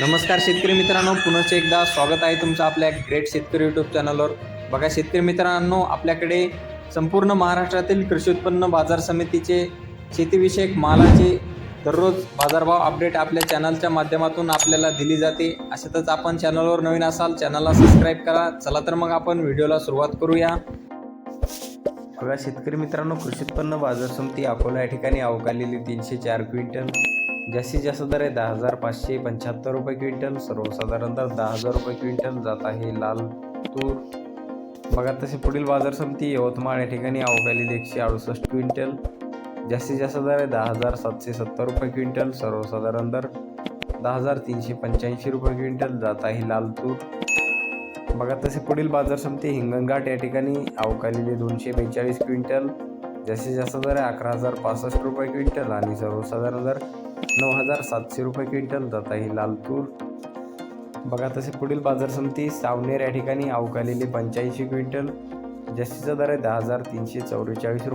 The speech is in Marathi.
नमस्कार शेतकरी मित्रांनो पुनश्च एकदा स्वागत आहे तुमचं आपल्या ग्रेट शेतकरी यूट्यूब चॅनलवर बघा शेतकरी मित्रांनो आपल्याकडे संपूर्ण महाराष्ट्रातील कृषी उत्पन्न बाजार समितीचे शेतीविषयक मालाचे दररोज बाजारभाव अपडेट आपल्या चॅनलच्या माध्यमातून आपल्याला दिली जाते. अशातच आपण चॅनलवर नवीन असाल चॅनलला सबस्क्राईब करा. चला तर मग आपण व्हिडिओला सुरुवात करूया. बघा शेतकरी मित्रांनो कृषी उत्पन्न बाजार समिती अकोला या ठिकाणी अवकालेली तीनशे चार क्विंटल जास्तीत जास्त दर आहे दहा हजार पाचशे पंच्याहत्तर रुपये क्विंटल. सर्वसाधारण दर दहा हजार रुपये क्विंटल जात आहे लाल तूर. बघा तसे पुढील बाजार समिती यवतमाळ या ठिकाणी अवकाली एकशे अडुसष्ट क्विंटल. जास्तीत जास्त दर आहे दहा हजार सातशे सत्तर रुपये क्विंटल. सर्वसाधारण दर दहा हजार तीनशे पंच्याऐंशी रुपये क्विंटल जात आहे लाल तूर. बघा तसे पुढील बाजार समिती हिंगणघाट या ठिकाणी अवकालीले दोनशे बेचाळीस क्विंटल. जास्तीत जास्त दर आहे अकरा हजार पासष्ट रुपये क्विंटल आणि सर्वसाधारण दर नऊ हजार सातशे रुपये क्विंटल जात आहे लाल तूर बघा तसे पुढील बाजार समिती सावनेर या ठिकाणी अवकालेली पंच्याऐंशी क्विंटल. जास्तीचा दर आहे दहा हजार तीनशे चौवेचाळीस रुपये.